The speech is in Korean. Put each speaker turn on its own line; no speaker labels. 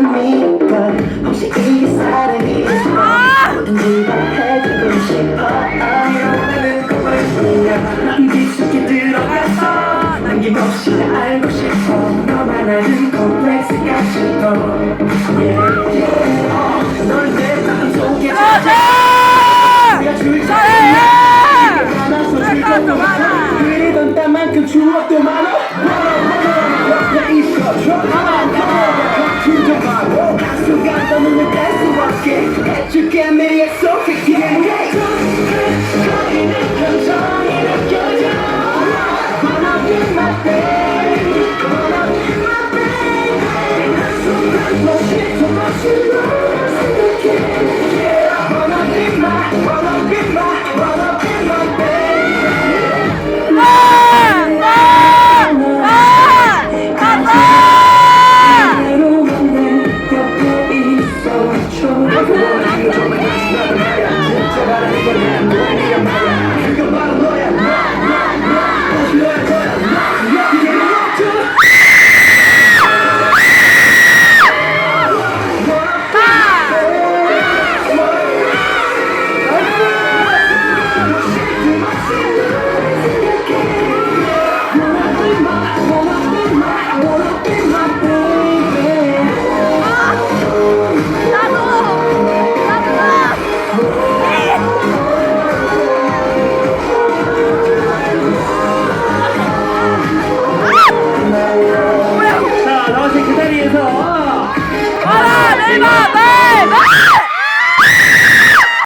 마음이건 혹시 이게 사랑일까 뭐든지 다 해주고 싶어. 나는 꿈을 난 깊숙이 들어가서 남김없이 알고 싶어. 너만 아는 콤플렉스까지도 yeah, yeah. Porque a meia
só 자,
나와서 그 자리에서. 와라, 레이바!